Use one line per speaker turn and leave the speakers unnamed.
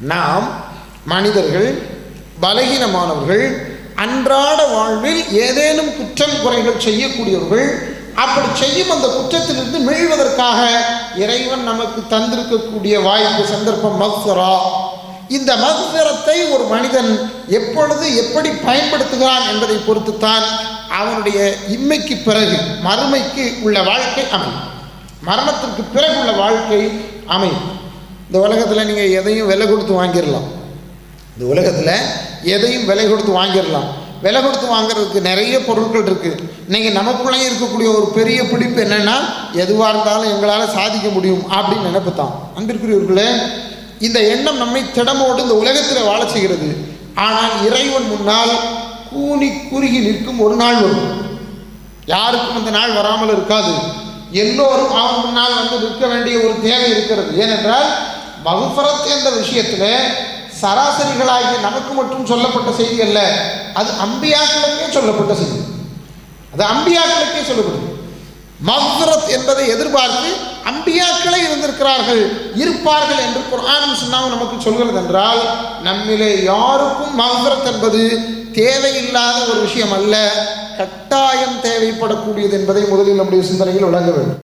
நாம் மனிதர்கள் பலகீனமானவர்கள் அன்றாட வாழ்வில் ஏதேனும் குற்றம் குறைகள் செய்யக்கூடியவர்கள் அப்படி செய்யும் அந்த குற்றத்திலிருந்து மீழ்வதற்காக இறைவன் நமக்கு தந்திருக்கக்கூடிய வாய்ப்பு சந்தர்ப்பம் மக்ஃபரா. இந்த மக்ஃபிரத்தை ஒரு மனிதன் எப்பொழுது எப்படி பயன்படுத்துகிறான் என்பதை பொறுத்துத்தான் அவனுடைய இம்மைக்கு பிறகு மறுமைக்கு உள்ள வாழ்க்கை அமையும். மரணத்திற்கு பிறகு உள்ள வாழ்க்கை அமையும். இந்த உலகத்தில் நீங்கள் எதையும் விலை கொடுத்து வாங்கிடலாம். இந்த உலகத்தில் எதையும் விலை கொடுத்து வாங்கிடலாம். விலை கொடுத்து வாங்குறதுக்கு நிறைய பொருட்கள் இருக்குது இன்றைக்கி நமக்குள்ளேயும் இருக்கக்கூடிய ஒரு பெரிய பிடிப்பு என்னென்னா எதுவாக இருந்தாலும் எங்களால் சாதிக்க முடியும் அப்படின்னு நினைப்பு தான் அன்பிற்குரியவர்களே இந்த எண்ணம் நம்மை திடமோடு இந்த உலகத்தில் வாழ செய்கிறது. ஆனால் இறைவன் முன்னால் கூனி குறுகி நிற்கும் ஒரு நாள் வரும். யாருக்கும் அந்த நாள் வராமல் இருக்காது. எல்லோரும் அவன் முன்னால் வந்து நிற்க வேண்டிய ஒரு தேவை இருக்கிறது. ஏனென்றால் மகுஃபரத் என்ற விஷயத்தில் சராசரிகளாகிய நமக்கு மட்டும் சொல்லப்பட்ட செய்தி அல்ல. அது அம்பியாக்களுக்கே சொல்லப்பட்ட செய்தி. அது அம்பியாக்களுக்கே சொல்லப்படுது. மகுஃபரத் என்பதை எதிர்பார்த்து அம்பியாக்களே இருந்திருக்கிறார்கள் இருப்பார்கள் என்று குரானும் சுன்னாவும் நமக்கு சொல்கிறது என்றால் நம்மிலே யாருக்கும் மகுஃபரத் என்பது தேவையில்லாத ஒரு விஷயம் அல்ல. கட்டாயம் தேவைப்படக்கூடியது என்பதை முதலில் நம்முடைய சிந்தனையில் விளங்க வேண்டும்.